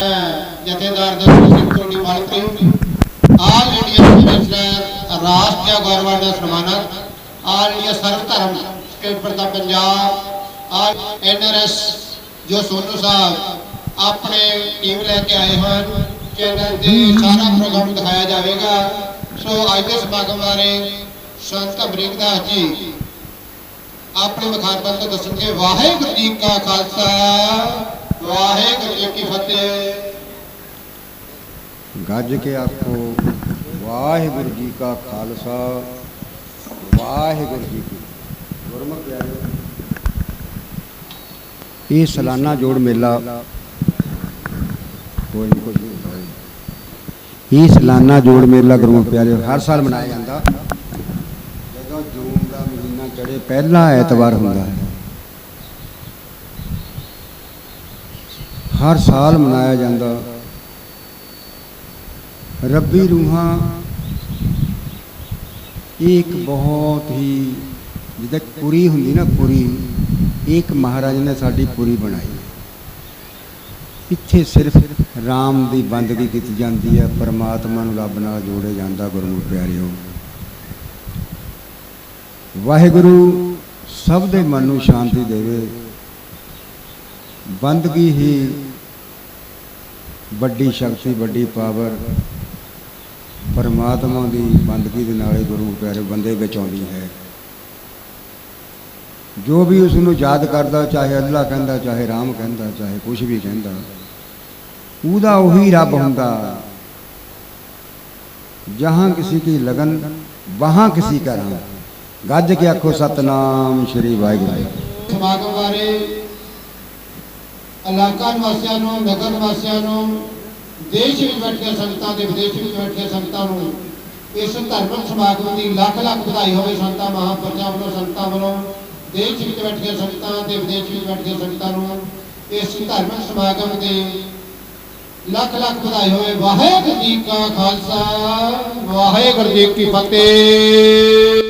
ਜਥੇਦਾਰ ਦਾ ਸਿੰਘ ਟੋਡੀ ਮਾਲਕੀ all India commissioner ਰਾਸ਼ਟਰੀ ਗੌਰਵ ਦਾ ਸਨਮਾਨਿਤ ਆਲ ਇੰਡੀਆ ਸਰਵ ਧਰਮ ਸਟੇਟ ਪ੍ਰਧਾਨ ਪੰਜਾਬ। ਆਲ ਐਨਆਰਐਸ ਜੋ ਸੋਨੂ ਸਾਹਿਬ ਆਪਣੇ ਟੀਮ ਲੈ ਕੇ ਆਏ ਹਨ, ਚੈਨਲ ਤੇ ਸਾਰਾ ਪ੍ਰੋਗਰਾਮ ਦਿਖਾਇਆ ਜਾਵੇਗਾ। ਸੋ ਅੱਜ ਦੇ ਸਮਾਗਮ ਬਾਰੇ ਸੰਤ ਅਮਰੀਕਦਾਸ ਜੀ, ਆਪਣੇ ਮੁਖਾਤਬ ਤੋਂ ਦੱਸਣਗੇ, ਵਾਹਿਗੁਰੂ ਜੀ ਕਾ ਖਾਲਸਾ। ਵਾਹਿਗੁਰੂ ਜੀ ਕੀ ਫਤਿਹ। ਗੱਜ ਕੇ ਆਖੋ, ਵਾਹਿਗੁਰੂ ਜੀ ਕਾ ਖਾਲਸਾ, ਵਾਹਿਗੁਰੂ ਜੀ ਕੀ ਗੁਰਮੁਖ ਪਿਆਰੇ ਇਹ ਸਾਲਾਨਾ ਜੋੜ ਮੇਲਾ ਕੋਈ ਨਹੀਂ ਕੁਝ ਇਹ। ਇਹ ਸਾਲਾਨਾ ਜੋੜ ਮੇਲਾ ਗੁਰਮੁਖ ਪਿਆਰੇ ਹਰ ਸਾਲ ਮਨਾਇਆ ਜਾਂਦਾ। ਜਦੋਂ ਜੂਨ ਦਾ ਮਹੀਨਾ ਚੜੇ ਪਹਿਲਾ ਐਤਵਾਰ ਹੁੰਦਾ ਹੈ। ਹਰ ਸਾਲ ਮਨਾਇਆ ਜਾਂਦਾ। ਰੱਬੀ ਰੂਹਾਂ ਇਹ ਇੱਕ ਬਹੁਤ ਹੀ ਜਿੱਦਾਂ ਪੁਰੀ ਹੁੰਦੀ ਨਾ ਪੁਰੀ, ਇਹ ਇੱਕ ਮਹਾਰਾਜ ਨੇ ਸਾਡੀ ਪੁਰੀ ਬਣਾਈ। ਇੱਥੇ ਸਿਰਫ RAM ਦੀ ਬੰਦਗੀ ਕੀਤੀ ਜਾਂਦੀ ਹੈ, ਪਰਮਾਤਮਾ ਨੂੰ ਰੱਬ ਨਾਲ ਜੋੜਿਆ ਜਾਂਦਾ ਗੁਰਮੁਖ ਪਿਆਰਿਓ। ਵਾਹਿਗੁਰੂ ਸਭ ਦੇ ਮਨ ਨੂੰ ਸ਼ਾਂਤੀ ਦੇਵੇ। ਬੰਦਗੀ ਹੀ ਵੱਡੀ ਸ਼ਕਤੀ, ਵੱਡੀ ਪਾਵਰ ਪਰਮਾਤਮਾ ਦੀ ਬੰਦਗੀ ਦੇ ਨਾਲ ਹੀ ਗੁਰੂ ਪਿਆਰੇ ਬੰਦੇ ਵਿੱਚ ਆਉਂਦੀ ਹੈ। ਜੋ ਵੀ ਉਸ ਨੂੰ ਯਾਦ ਕਰਦਾ, ਚਾਹੇ ਅੱਲਾ ਕਹਿੰਦਾ, ਚਾਹੇ ਰਾਮ ਕਹਿੰਦਾ, ਚਾਹੇ ਕੁਝ ਵੀ ਕਹਿੰਦਾ, ਉਹਦਾ ਉਹੀ ਰੱਬ ਹੁੰਦਾ। ਜਹਾਂ ਕਿਸੇ ਕੀ ਲਗਨ, ਵਹਾਂ ਕਿਸੇ ਕਾ ਰਾਮ ਗੱਜ ਕੇ ਆਖੋ, ਸਤਨਾਮ ਸ਼੍ਰੀ ਵਾਹਿਗੁਰੂ ਸਮਾਗਮ ਬਾਰੇ ਇਲਾਕਾ ਨਿਵਾਸੀਆਂ ਨੂੰ, ਨਗਰ ਨਿਵਾਸੀਆਂ ਨੂੰ, ਦੇਸ਼ ਵਿੱਚ ਬੈਠੀਆਂ ਸੰਗਤਾਂ ਦੇ ਵਿਦੇਸ਼ ਵਿੱਚ ਬੈਠੀਆਂ ਸੰਗਤਾਂ ਨੂੰ, ਇਸ ਧਰਮ ਸਮਾਗਮ ਦੀ ਲੱਖ ਲੱਖ ਵਧਾਈ ਹੋਵੇ ਸੰਤਾਂ ਮਹਾਂਪੁਰਸ਼ਾਂ ਵੱਲੋਂ ਸੰਤਾਂ ਵੱਲੋਂ, ਦੇਸ਼ ਵਿੱਚ ਬੈਠੀਆਂ ਸੰਗਤਾਂ ਤੇ ਵਿਦੇਸ਼ ਵਿੱਚ ਬੈਠੀਆਂ ਸੰਗਤਾਂ ਨੂੰ, ਇਸ ਧਰਮ ਸਮਾਗਮ ਦੇ ਲੱਖ ਲੱਖ ਵਧਾਈ ਹੋਵੇ। ਵਾਹਿਗੁਰੂ ਜੀ ਕਾ ਖਾਲਸਾ, ਵਾਹਿਗੁਰੂ ਜੀ ਕੀ ਫਤਿਹ।